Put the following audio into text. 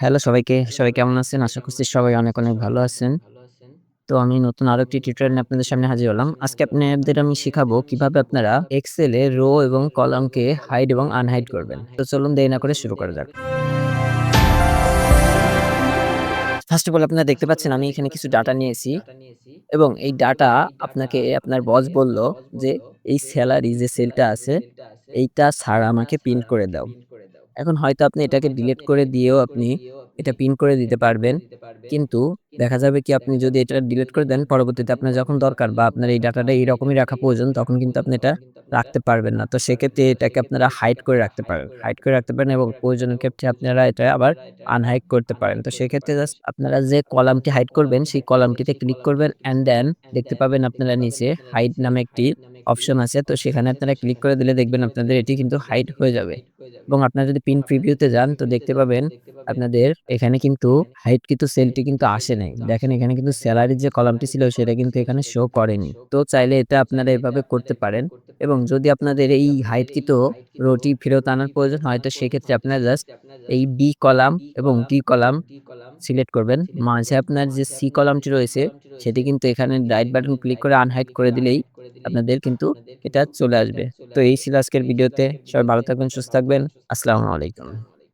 Hello সবাইকে, সবাই কেমন আছেন? আশা করছি সবাই অনেক, অনেক ভালো আছেন। তো আমি নতুন আরও একটি টিউটোরিয়াল নিয়ে আপনাদের সামনে হাজির হলাম। আজকে আপনাদের আমি শিখাবো কীভাবে আপনারা এক্সেল রো এবং কলামকে হাইড এবং আনহাইড করবেন। তো চলুন দেরি না করে শুরু করা যাক। ফার্স্ট অফ অল আপনারা দেখতে পাচ্ছেন আমি এখানে কিছু ডাটা নিয়েছি এবং এই ডাটা আপনাকে আপনার বস বলল যে এই সেলারি যে সেলটা আছে এইটা ছাড়া আমাকে প্রিন্ট করে দাও। এখন হয়তো আপনি এটাকে ডিলিট করে দিয়েও আপনি এটা প্রিন্ট করে দিতে পারবেন। কিন্তু দেখা যাবে কি আপনি যদি এটা ডিলিট করে দেন পরবর্তীতে আপনার যখন দরকার বা আপনার এই ডাটাটা এইরকমই রাখা প্রয়োজন তখন কিন্তু আপনি এটা রাখতে পারবেন না। তো সেক্ষেত্রে এটাকে আপনারা হাইড করে রাখতে পারেন। হাইড করে রাখতে পারেন এবং প্রয়োজনের ক্ষেত্রে আপনারা এটা আবার আনহাইড করতে পারেন। তো সেক্ষেত্রে জাস্ট আপনারা যে কলামটি হাইড করবেন সেই কলামটিতে ক্লিক করবেন অ্যান্ড দেন দেখতে পাবেন আপনারা নিচে হাইড নামে একটি অপশন আছে। তো সেখানে আপনারা ক্লিক করে দিলে দেখবেন আপনাদের এটি কিন্তু হাইড হয়ে যাবে। এবং আপনারা যদি প্রিন্ট প্রিভিউতে যান, তো দেখতে পাবেন আপনাদের এখানে কিন্তু হাইট কিন্তু সেলটি কিন্তু আসে নাই। দেখেন এখানে কিন্তু সেলারির যে কলামটি ছিল, সেটা কিন্তু এখানে শো করেনি। তো চাইলে এটা আপনারা এভাবে করতে পারেন এবং যদি আপনাদের এই হাইডকৃত রোটি ফেরত আনার প্রয়োজন হয়, তো সেক্ষেত্রে আপনারা জাস্ট এই বি কলাম এবং ডি কলাম সিলেক্ট করবেন। মাঝে আপনার যে সি কলামটি রয়েছে, সেটি কিন্তু এখানে রাইট বাটন ক্লিক করে আনহাইড করে দিলেই আপনাদের কিন্তু এটা চলে আসবে। তো এই ছিল আজকের ভিডিওতে। সবাই ভালো থাকবেন, সুস্থ থাকবেন। আসসালামু আলাইকুম।